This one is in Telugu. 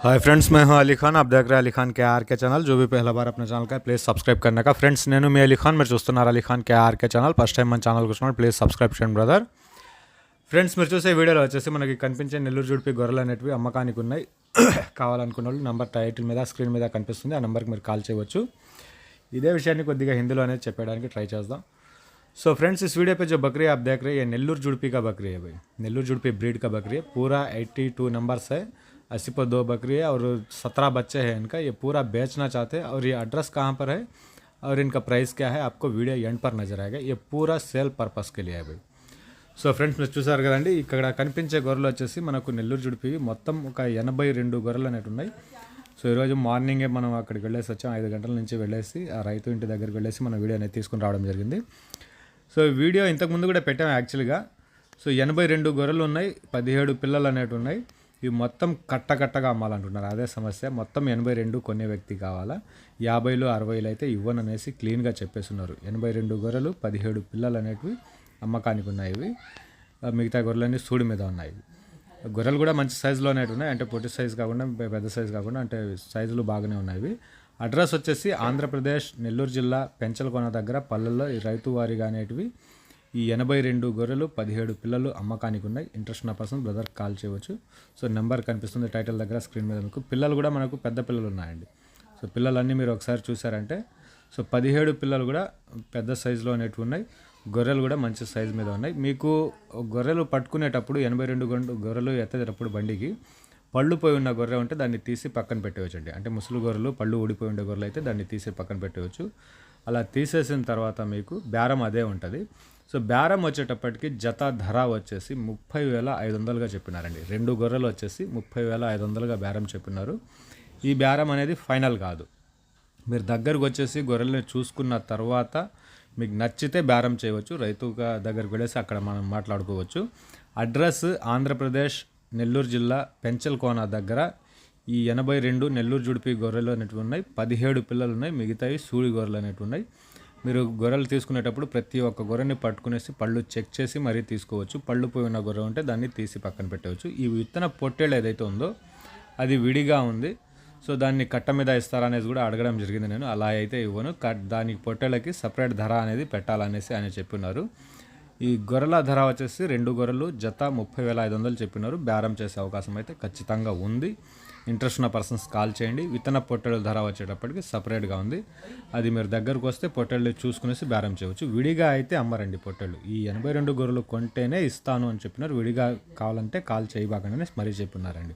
हाय फ्रेंड्स मैं हूं अली खान आप देख रहे हैं अली खान के आर के ఛానల్ जो भी पहला बार अपने ఛానల్ का ప్లీజ్ సబ్స్క్రైబ్ करने का ఫ్రెండ్స్ నేను మీ అలీ ఖాన్ మీరు చూస్తున్నారు Ali Khan K RK channel first time మన ఛానల్ కూర్చున్నాడు ప్లీజ్ సబ్స్క్రైబ్ చేయండి బ్రదర్ ఫ్రెండ్స్ మీరు చూసే వీడియోలో వచ్చేసి మనకి కనిపించే నెల్లూరు జుడిపి గొర్రెలు అనేటివి అమ్మకానికి ఉన్నాయి కావాలనుకున్న వాళ్ళు నంబర్ టైటిల్ మీద స్క్రీన్ మీద కనిపిస్తుంది ఆ నెంబర్కి మీరు కాల్ చేయవచ్చు ఇదే విషయాన్ని కొద్దిగా హిందీలో అనేది చెప్పడానికి ట్రై చేద్దాం सो फ्रेंड्स इस वीडियो पे जो बकरी आप देख रहे हैं ये नेल्लूर जुड़पी का बकरी है भाई नेल्लूर जुड़पी ब्रीड का बकरी है पूरा 82 नंबर्स है अस्सी पर दो बकरी है और सत्रह बच्चे हैं इनका ये पूरा बेचना चाहते हैं और ये एड्रेस कहाँ पर है और इनका प्राइस क्या है आपको वीडियो एंड पर नजर आएगा ये पूरा సేల్ పర్పస్ के लिए है भाई సో ఫ్రెండ్స్ మీరు చూసారు కదండి ఇక్కడ కనిపించే గొర్రెలు వచ్చేసి మనకు నెల్లూరు జుడిపివి మొత్తం ఒక ఎనభై రెండు గొర్రెలు అనేవి ఉన్నాయి సో ఈరోజు మార్నింగే మనం అక్కడికి వెళ్ళేసి వచ్చాం ఐదు గంటల నుంచి వెళ్ళేసి ఆ రైతు ఇంటి దగ్గరికి వెళ్ళేసి మన వీడియో అనేది తీసుకుని రావడం జరిగింది సో ఈ వీడియో ఇంతకుముందు కూడా పెట్టాం యాక్చువల్గా సో ఎనభై రెండు గొర్రెలు ఉన్నాయి పదిహేడు పిల్లలు అనేవి ఉన్నాయి ఇవి మొత్తం కట్టకట్టగా అమ్మాలంటున్నారు. అదే సమస్య. మొత్తం ఎనభై రెండు కొనే వ్యక్తి కావాలా? యాభైలు అరవైలు అయితే ఇవ్వననేసి క్లీన్గా చెప్పేస్తున్నారు. ఎనభై రెండు గొర్రెలు పదిహేడు పిల్లలు అనేటివి అమ్మకానికి ఉన్నాయి ఇవి. మిగతా గొర్రెలన్నీ సూడి మీద ఉన్నాయి. గొర్రెలు కూడా మంచి సైజులో ఉన్నాయి. అంటే పొట్టి సైజు కాకుండా పెద్ద సైజు కాకుండా అంటే సైజులు బాగానే ఉన్నాయి అడ్రస్ వచ్చేసి ఆంధ్రప్రదేశ్ నెల్లూరు జిల్లా పెంచలకొన దగ్గర పల్లెల్లో ఈ రైతు వారిగా అనేటివి ఈ ఎనభై రెండు గొర్రెలు పదిహేడు పిల్లలు అమ్మకానికి ఉన్నాయి ఇంట్రెస్ట్ ఉన్న పర్సన్ బ్రదర్ కాల్ చేయవచ్చు. సో నెంబర్ కనిపిస్తుంది టైటిల్ దగ్గర స్క్రీన్ మీద మీకు. పిల్లలు కూడా మనకు పెద్ద పిల్లలు ఉన్నాయండి. సో పిల్లలన్నీ మీరు ఒకసారి చూసారంటే సో పదిహేడు పిల్లలు కూడా పెద్ద సైజులో అనేటివి ఉన్నాయి. గొర్రెలు కూడా మంచి సైజు మీద ఉన్నాయి. మీకు గొర్రెలు పట్టుకునేటప్పుడు ఎనభై రెండు గంట గొర్రెలు ఎత్తేటప్పుడు బండికి పళ్ళు పోయి ఉన్న గొర్రె ఉంటే దాన్ని తీసి పక్కన పెట్టవచ్చు అండి అంటే ముసలి గొర్రెలు పళ్ళు ఊడిపోయి ఉండే గొర్రెలు అయితే దాన్ని తీసి పక్కన పెట్టవచ్చు అలా తీసేసిన తర్వాత మీకు బేరం అదే ఉంటుంది. సో బేరం వచ్చేటప్పటికి జత ధర వచ్చేసి ముప్పై వేల ఐదు వందలుగా చెప్పినారండి. రెండు గొర్రెలు వచ్చేసి ముప్పై వేల ఐదు వందలుగా బేరం చెప్పినారు. ఈ బేరం అనేది ఫైనల్ కాదు. మీరు దగ్గరకు వచ్చేసి గొర్రెల్ని చూసుకున్న తర్వాత మీకు నచ్చితే బేరం చేయవచ్చు రైతుగా దగ్గరికి వెళ్ళేసి అక్కడ మనం మాట్లాడుకోవచ్చు. అడ్రస్ ఆంధ్రప్రదేశ్ నెల్లూరు జిల్లా పెంచల్కోన దగ్గర ఈ ఎనభై రెండు నెల్లూరు జుడిపి గొర్రెలు అనేటివి ఉన్నాయి. పదిహేడు పిల్లలు ఉన్నాయి మిగతావి సూడి గొర్రెలు అనేటివి ఉన్నాయి. మీరు గొర్రెలు తీసుకునేటప్పుడు ప్రతి ఒక్క గొర్రెని పట్టుకునేసి పళ్ళు చెక్ చేసి మరీ తీసుకోవచ్చు. పళ్ళు పోయి ఉన్న గొర్రె ఉంటే దాన్ని తీసి పక్కన పెట్టవచ్చు. ఈ విత్తన పొట్టేళ్ళు ఏదైతే ఉందో అది విడిగా ఉంది. సో దాన్ని కట్ట మీద ఇస్తారా అనేది కూడా అడగడం జరిగింది నేను. అలా అయితే ఇవ్వను. కట్ దానికి పొట్టేళ్ళకి సపరేట్ ధర అనేది పెట్టాలనేసి ఆయన చెప్పినారు. ఈ గొర్రెల ధర వచ్చేసి రెండు గొర్రెలు జత ముప్పై వేల ఐదు వందలు చెప్పినారు. బేరం చేసే అవకాశం అయితే ఖచ్చితంగా ఉంది. ఇంట్రెస్ట్ ఉన్న పర్సన్స్ కాల్ చేయండి. విత్తన పొట్టెలు ధర వచ్చేటప్పటికి సపరేట్గా ఉంది. అది మీరు దగ్గరకు వస్తే పొట్టెళ్ళు చూసుకునేసి బేరం చేయవచ్చు. విడిగా అయితే అమ్మరండి పొట్టెళ్ళు ఈ ఎనభై రెండు గొర్రెలు కొంటేనే ఇస్తాను అని చెప్పినారు. విడిగా కావాలంటే కాల్ చేయబాకండి మరీ చెప్పినారండి.